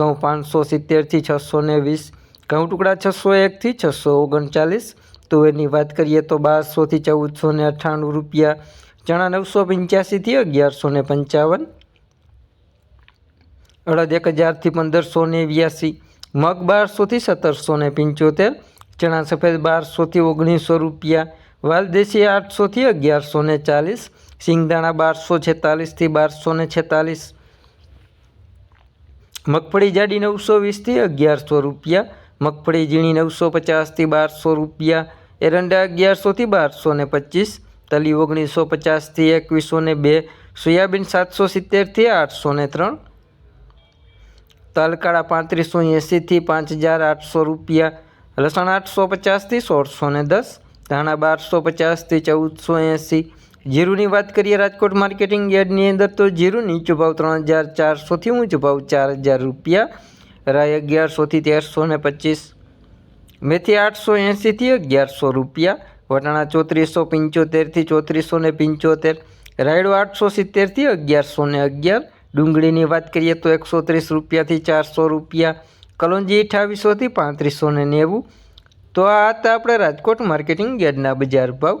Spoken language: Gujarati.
ઘઉં પાંચસો સિત્તેરથી છસો ને વીસ ઘઉં ટુકડા છસો એકથી છસો ઓગણચાલીસ. તુવેરની વાત કરીએ તો બારસોથી ચૌદસો ને અઠ્ઠાણું રૂપિયા, ચણા નવસો પંચ્યાસીથી અગિયારસો ને પંચાવન. અડદ એક હજારથી પંદરસો ને વ્યાસી મગ બારસોથી સત્તરસો ને પંચોતેર, ચણા સફેદ બારસોથી ઓગણીસો રૂપિયા, વાલદેશી આઠસોથી અગિયારસો ને ચાલીસ, સિંગદાણા બારસો છેતાલીસથી બારસો ને છેતાલીસ. મગફળી જાડી નવસો વીસથી અગિયારસો રૂપિયા, મગફળી ઝીણી નવસો પચાસથી બારસો રૂપિયા, એરંડા અગિયારસોથી બારસો ને પચીસ, તલી ઓગણીસો પચાસથી એકવીસો ને બે, સોયાબીન સાતસો સિત્તેરથી આઠસો ને ત્રણ, તલકાળા પાંત્રીસો એંસીથી પાંચ હજાર આઠસો રૂપિયા, લસણ આઠસો પચાસથી સોળસો ને દસ, ધાણા બારસો પચાસથી ચૌદસો એંસી જીરુની વાત કરીએ રાજકોટ માર્કેટિંગ યાર્ડની અંદર તો જીરું નીચો ભાવ ત્રણ હજાર ચારસોથી ઊંચો ભાવ ચાર હજાર રૂપિયા, રાય અગિયારસોથી તેરસો ને પચીસ, મેથી આઠસો એંસીથી અગિયારસો રૂપિયા, વટાણા ચોત્રીસો પંચોતેરથી ચોત્રીસો ને પંચોતેર, રાયડો આઠસો સિત્તેરથી અગિયારસો ને અગિયાર, ડુંગળીની વાત કરીએ તો એકસો ત્રીસ રૂપિયાથી ચારસો રૂપિયા, કલોંજી અઠાવીસોથી પાંત્રીસો ને નેવું. તો આ હતા આપણે રાજકોટ માર્કેટિંગ યાર્ડના બજાર ભાવ.